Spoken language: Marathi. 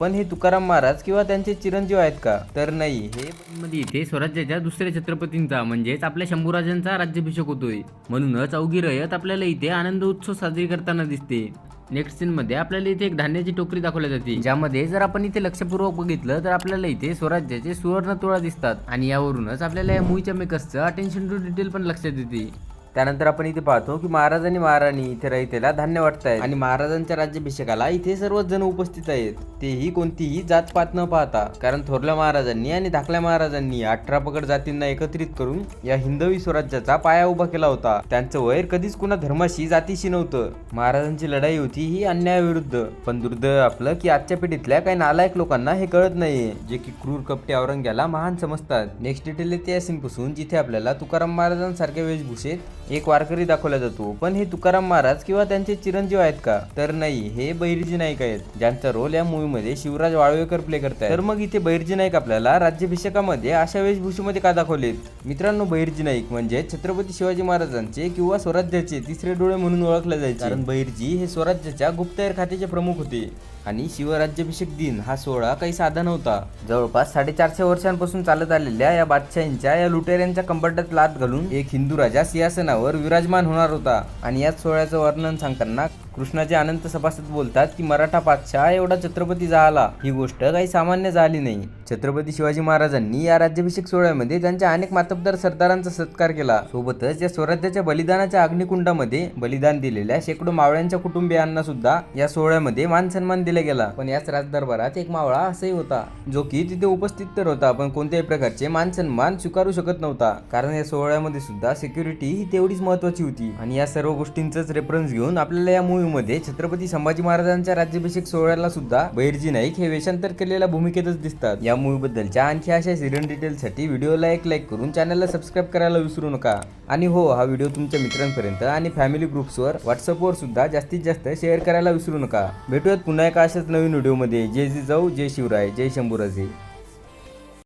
पण हे तुकाराम महाराज किंवा त्यांचे चिरंजीव आहेत का? तर नाही. हे मध्ये इथे स्वराज्याच्या दुसऱ्या छत्रपतींचा म्हणजेच आपल्या शंभूराजांचा राज्याभिषेक होतोय. म्हणूनच अवघी रयत आपल्याला इथे आनंद उत्सव साजरी करताना दिसते. नेक्स्ट सीन मध्ये आपल्याला इथे एक धान्याची टोकरी दाखवली जाते. ज्यामध्ये जर आपण इथे लक्षपूर्वक बघितलं तर आपल्याला इथे स्वराज्याचे सुवर्ण तुळा दिसतात. आणि यावरूनच आपल्याला या मूवीच्या मेकर्सचं अटेन्शन टू डिटेल पण लक्षात येते. त्यानंतर आपण इथे पाहतो की महाराज आणि महाराणी इथे रहितेला धान्य वाटतायत आणि महाराजांच्या राज्याभिषेकाला इथे सर्वच जण उपस्थित आहेत. तेही कोणतीही जात पात न पाहता. कारण थोरल्या महाराजांनी आणि धाकल्या महाराजांनी अठरा पकड जातींना एकत्रित करून या हिंदवी स्वराज्याचा पाया उभा केला होता. त्यांचं वैर कधीच कुणा धर्माशी जातीशी नव्हतं. महाराजांची लढाई होती ही अन्यायाविरुद्ध. पण दुर्दैव आपलं की आजच्या पिढीतल्या काही नालायक लोकांना हे कळत नाहीये. जे की क्रूर कपटे औरंग्याला महान समजतात. नेक्स्ट डिटेल येते या पासून जिथे आपल्याला तुकाराम महाराजांसारख्या वेशभूषेत एक वारकरी दाखवला जातो. पण हे तुकाराम महाराज किंवा त्यांचे चिरंजीव आहेत का? तर नाही हे बहिर्जी नाईक आहेत ज्यांचा रोल या मूवी मध्ये शिवराज वाळवेकर प्ले करतात तर मग इथे बहिर्जी नाईक आपल्याला राज्याभिषेकामध्ये अशा वेशभूषेमध्ये का दाखवलेत? मित्रांनो बहिर्जी नाईक म्हणजे छत्रपती शिवाजी महाराजांचे किंवा स्वराज्याचे तिसरे डोळे म्हणून ओळखले जायचे. कारण बहिर्जी हे स्वराज्याच्या गुप्तहेर खात्याचे प्रमुख होते. आणि शिवराज्याभिषेक दिन हा सोहळा काही साधा नव्हता. जवळपास साडेचारशे वर्षांपासून चालत आलेल्या या बादशाहींच्या या लुटेऱ्यांच्या कंबरट्यात लात घालून एक हिंदू राजा सिंहासन सिंहासनावर विराजमान होणार होता आणि याच सोहळ्याचं वर्णन सांगताना कृष्णाचे अनंत सभासद बोलतात की मराठा बादशाह एवढा छत्रपती झाला. ही गोष्ट काही सामान्य झाली नाही. छत्रपती शिवाजी महाराजांनी या राज्याभिषेक सोहळ्यामध्ये त्यांच्या अनेक मातब्दार सरदारांचा सत्कार केला. सोबतच या स्वराज्याच्या बलिदानाच्या अग्निकुंडामध्ये बलिदान दिलेल्या शेकडो मावळ्यांच्या कुटुंबियांना सुद्धा या सोहळ्यामध्ये मान सन्मान दिला गेला. पण याच राजदरबारात एक मावळा असंही होता जो की तिथे उपस्थित तर होता पण कोणत्याही प्रकारचे मान सन्मान स्वीकारू शकत नव्हता. कारण या सोहळ्यामध्ये सुद्धा सिक्युरिटी ही तेवढीच महत्वाची होती. आणि या सर्व गोष्टींचाच रेफरन्स घेऊन आपल्याला या मूळ मूवीमध्ये छत्रपती संभाजी महाराजांच्या राज्याभिषेक सोहळ्याला सुद्धा बैरजी नाईक हे वेषांतर केलेल्या भूमिकेतच दिसतात. या मूवी बद्दलच्या आणखी अशा सिरियन डिटेलसाठी व्हिडिओला एक लाईक करून चॅनलला सबस्क्राईब करायला विसरू नका. आणि हो हा व्हिडिओ तुमच्या मित्रांपर्यंत आणि फॅमिली ग्रुप्सवर व्हॉट्सअपवर सुद्धा जास्तीत जास्त शेअर करायला विसरू नका. भेटूयात पुन्हा एका अशाच नवीन व्हिडिओमध्ये जय जिजाऊ जय शिवराय जय शंभूराजे.